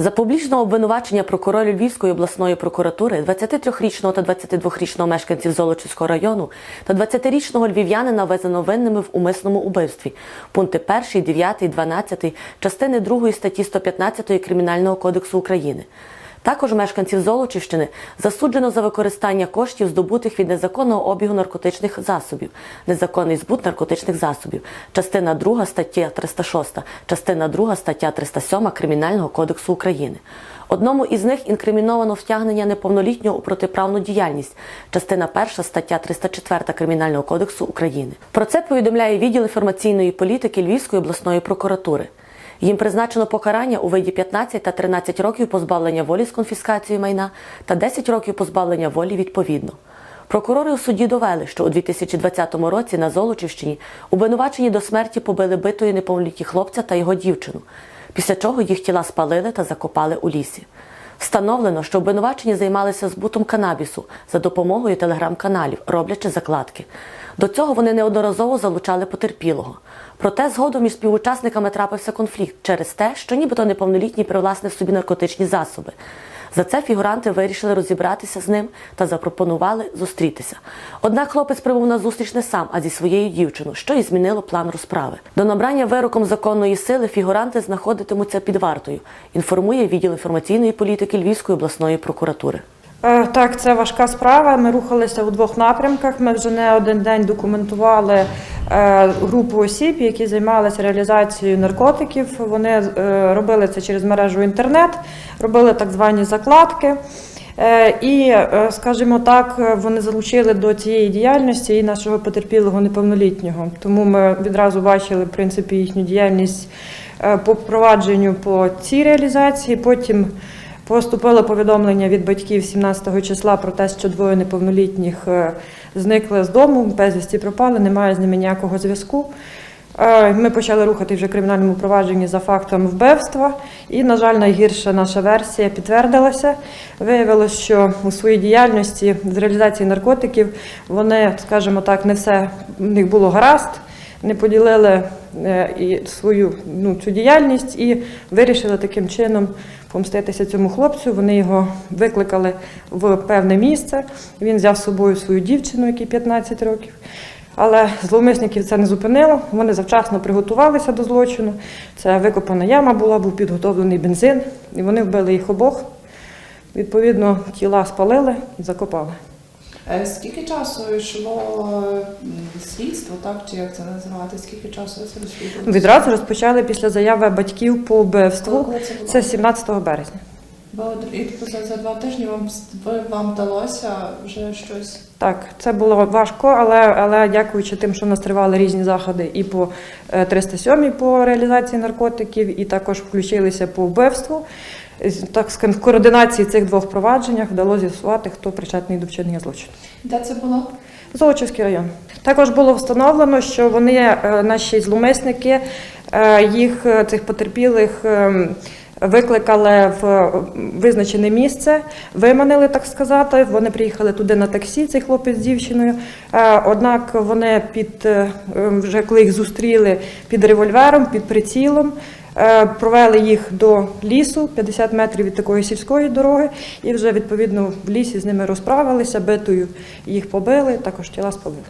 За публічне обвинувачення прокурорів Львівської обласної прокуратури 23-річного та 22-річного мешканців Золочівського району та 20-річного львів'янина везено винними в умисному убивстві. Пункти 1, 9, 12 частини 2 статті 115 Кримінального кодексу України. Також мешканців Золочівщини засуджено за використання коштів, здобутих від незаконного обігу наркотичних засобів, незаконний збут наркотичних засобів, частина 2 стаття 306, частина 2 стаття 307 Кримінального кодексу України. Одному із них інкриміновано втягнення неповнолітнього у протиправну діяльність, частина 1 стаття 304 Кримінального кодексу України. Про це повідомляє відділ інформаційної політики Львівської обласної прокуратури. Їм призначено покарання у виді 15 та 13 років позбавлення волі з конфіскацією майна та 10 років позбавлення волі відповідно. Прокурори у суді довели, що у 2020 році на Золочівщині обвинувачені до смерті побили битою неповнолітні хлопця та його дівчину, після чого їх тіла спалили та закопали у лісі. Встановлено, що обвинувачені займалися збутом канабісу за допомогою телеграм-каналів, роблячи закладки. До цього вони неодноразово залучали потерпілого. Проте згодом між співучасниками трапився конфлікт через те, що нібито неповнолітній привласнив собі наркотичні засоби. За це фігуранти вирішили розібратися з ним та запропонували зустрітися. Однак хлопець прибув на зустріч не сам, а зі своєю дівчиною, що і змінило план розправи. До набрання вироком законної сили фігуранти знаходитимуться під вартою. Інформує відділ інформаційної політики Львівської обласної прокуратури. Е, Так, це важка справа. Ми рухалися у двох напрямках. Ми вже не один день документували е, групу осіб, які займалися реалізацією наркотиків. Вони е, робили це через мережу інтернет, робили так звані закладки. І, скажімо так, вони залучили до цієї діяльності і нашого потерпілого неповнолітнього. Тому ми відразу бачили в принципі їхню діяльність по провадженню по цій реалізації. Потім Поступило повідомлення від батьків 17 числа про те, що двоє неповнолітніх е, зникли з дому, безвісті пропали, немає з ними ніякого зв'язку. Е, Ми почали рухати вже кримінальному провадженні за фактом вбивства, і, на жаль, найгірша наша версія підтвердилася. Виявилося, що у своїй діяльності з реалізації наркотиків вони, скажімо так, не все в них було гаразд не поділили е, і свою ну, цю діяльність і вирішили таким чином помститися цьому хлопцю. Вони його викликали в певне місце. Він взяв з собою свою дівчину, якій 15 років. Але зловмисників це не зупинило. Вони завчасно приготувалися до злочину. Це викопана яма була, був підготовлений бензин, і вони вбили їх обох. Відповідно, тіла спалили і закопали. Е, Скільки часу йшло м, слідство, так чи як це називати? Скільки часу це розслідувалося? Відразу розпочали після заяви батьків по вбивству. Це? Це 17 березня. І тобто за, за два тижні вам вам вдалося вже щось. Так, це було важко, але, але дякуючи тим, що в нас тривали різні заходи і по е, 307 по реалізації наркотиків, і також включилися по вбивству. Так скажімо, в координації цих двох провадженнях вдалося з'ясувати, хто причетний до вчинення злочину. Де це було? Золочівський район. Також було встановлено, що вони, е, наші зловмисники, е, їх е, цих потерпілих. ем, Викликали в е, визначене місце, виманили, так сказати. Вони приїхали туди на таксі, цей хлопець з дівчиною. Е, Однак вони під е, е, вже коли їх зустріли під револьвером, під прицілом, е, провели їх до лісу 50 метрів від такої сільської дороги, і вже відповідно в лісі з ними розправилися, битою їх побили, також тіла спалили.